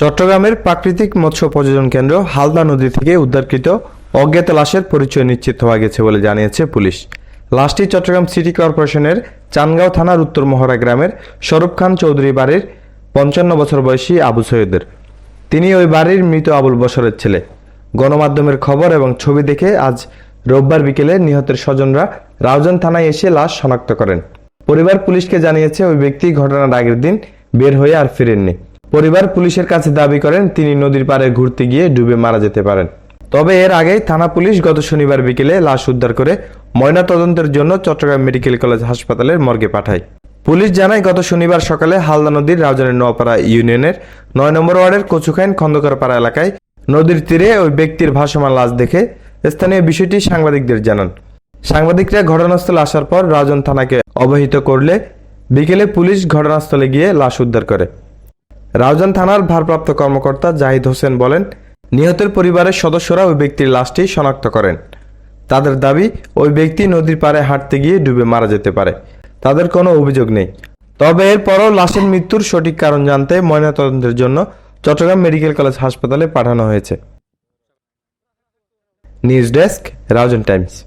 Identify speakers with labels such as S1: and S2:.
S1: চট্টগ্রামের প্রাকৃতিক মৎস্য প্রযোজন কেন্দ্র হালদা নদী থেকে উদ্ধারকৃত অজ্ঞাত লাশের পরিচয় নিশ্চিত হওয়া গেছে বলে জানিয়েছে পুলিশ। লাশটি চট্টগ্রাম সিটি কর্পোরেশনের চানগাঁও থানার উত্তর মহড়া গ্রামের স্বরূপ খান চৌধুরী বাড়ির পঞ্চান্ন বছর বয়সী আবু সৈয়দের। তিনি ওই বাড়ির মৃত আবুল বসরের ছেলে। গণমাধ্যমের খবর এবং ছবি দেখে আজ রোববার বিকেলে নিহতের স্বজনরা রাউজান থানায় এসে লাশ শনাক্ত করেন। পরিবার পুলিশকে জানিয়েছে, ওই ব্যক্তি ঘটনার আগের দিন বের হয়ে আর ফিরেননি। পরিবার পুলিশের কাছে দাবি করেন তিনি নদীর পাড়ে ঘুরতে গিয়ে ডুবে মারা যেতে পারেন। তবে এর আগেই থানা পুলিশ গত শনিবার বিকেলে লাশ উদ্ধার করে ময়নাতদন্তের জন্য চট্টগ্রাম মেডিকেল কলেজ হাসপাতালের মর্গে পাঠায়। পুলিশ জানায়, গত শনিবার সকালে হালদা নদীর রাউজানের নোয়াপাড়া ইউনিয়নের নয় নম্বর ওয়ার্ডের কচুখাইন খন্দকারপাড়া এলাকায় নদীর তীরে ওই ব্যক্তির ভাসমান লাশ দেখে স্থানীয় বিষয়টি সাংবাদিকদের জানান। সাংবাদিকরা ঘটনাস্থলে আসার পর রাজন থানাকে অবহিত করলে বিকেলে পুলিশ ঘটনাস্থলে গিয়ে লাশ উদ্ধার করে। রাউজান থানার ভারপ্রাপ্ত কর্মকর্তা জাহিদ হোসেন বলেন, নিহতের পরিবারের সদস্যরা ওই ব্যক্তির লাশটি শনাক্ত করেন। তাদের দাবি, ওই ব্যক্তি নদীর পাড়ে হাঁটতে গিয়ে ডুবে মারা যেতে পারে। তাদের কোনো অভিযোগ নেই। তবে এরপরও লাশের মৃত্যুর সঠিক কারণ জানতে ময়নাতদন্তের জন্য চট্টগ্রাম মেডিকেল কলেজ হাসপাতালে পাঠানো হয়েছে। News desk, Raozan times.